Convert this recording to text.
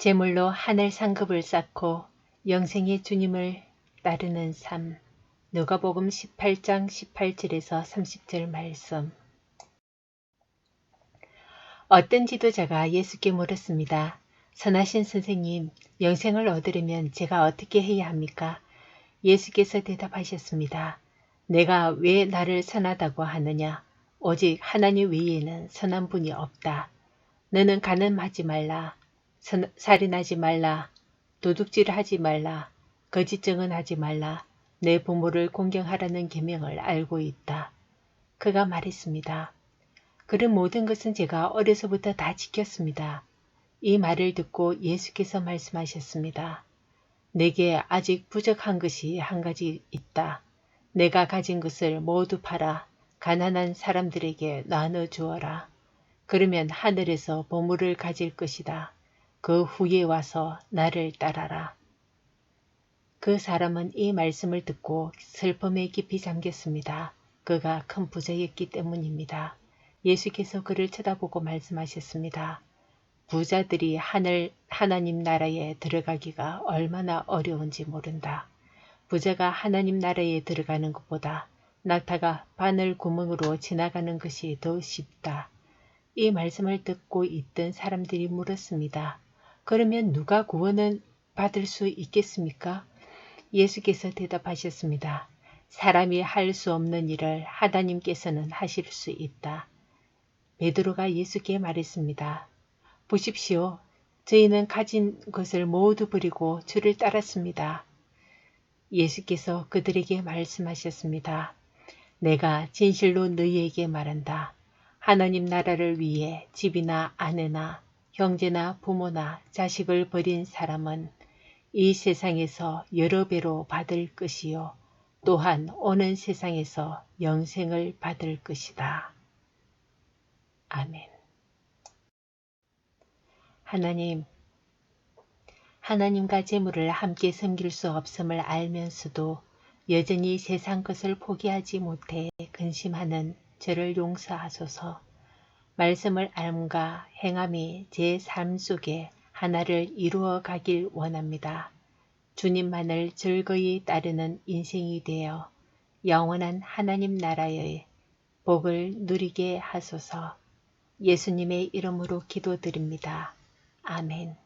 제물로 하늘 상급을 쌓고 영생의 주님을 따르는 삶. 누가복음 18장 18절에서 30절 말씀. 어떤 지도자가 예수께 물었습니다. 선하신 선생님, 영생을 얻으려면 제가 어떻게 해야 합니까? 예수께서 대답하셨습니다. 내가 왜 나를 선하다고 하느냐? 오직 하나님 외에는 선한 분이 없다. 너는 가늠하지 말라. 선, 살인하지 말라. 도둑질 하지 말라. 거짓 증언하지 말라. 내 부모를 공경하라는 계명을 알고 있다. 그가 말했습니다. 그런 모든 것은 제가 어려서부터 다 지켰습니다. 이 말을 듣고 예수께서 말씀하셨습니다. 내게 아직 부족한 것이 한 가지 있다. 내가 가진 것을 모두 팔아 가난한 사람들에게 나눠 주어라. 그러면 하늘에서 보물을 가질 것이다. 그 후에 와서 나를 따라라. 그 사람은 이 말씀을 듣고 슬픔에 깊이 잠겼습니다. 그가 큰 부자였기 때문입니다. 예수께서 그를 쳐다보고 말씀하셨습니다. 부자들이 하늘 하나님 나라에 들어가기가 얼마나 어려운지 모른다. 부자가 하나님 나라에 들어가는 것보다 낙타가 바늘 구멍으로 지나가는 것이 더 쉽다. 이 말씀을 듣고 있던 사람들이 물었습니다. 그러면 누가 구원을 받을 수 있겠습니까? 예수께서 대답하셨습니다. 사람이 할 수 없는 일을 하나님께서는 하실 수 있다. 베드로가 예수께 말했습니다. 보십시오. 저희는 가진 것을 모두 버리고 주를 따랐습니다. 예수께서 그들에게 말씀하셨습니다. 내가 진실로 너희에게 말한다. 하나님 나라를 위해 집이나 아내나 형제나 부모나 자식을 버린 사람은 이 세상에서 여러 배로 받을 것이요. 또한 오는 세상에서 영생을 받을 것이다. 아멘. 하나님, 하나님과 재물을 함께 섬길 수 없음을 알면서도 여전히 세상 것을 포기하지 못해 근심하는 저를 용서하소서. 말씀을 알음과 행함이 제 삶 속에 하나를 이루어 가길 원합니다. 주님만을 즐거이 따르는 인생이 되어 영원한 하나님 나라의 복을 누리게 하소서 예수님의 이름으로 기도드립니다. 아멘.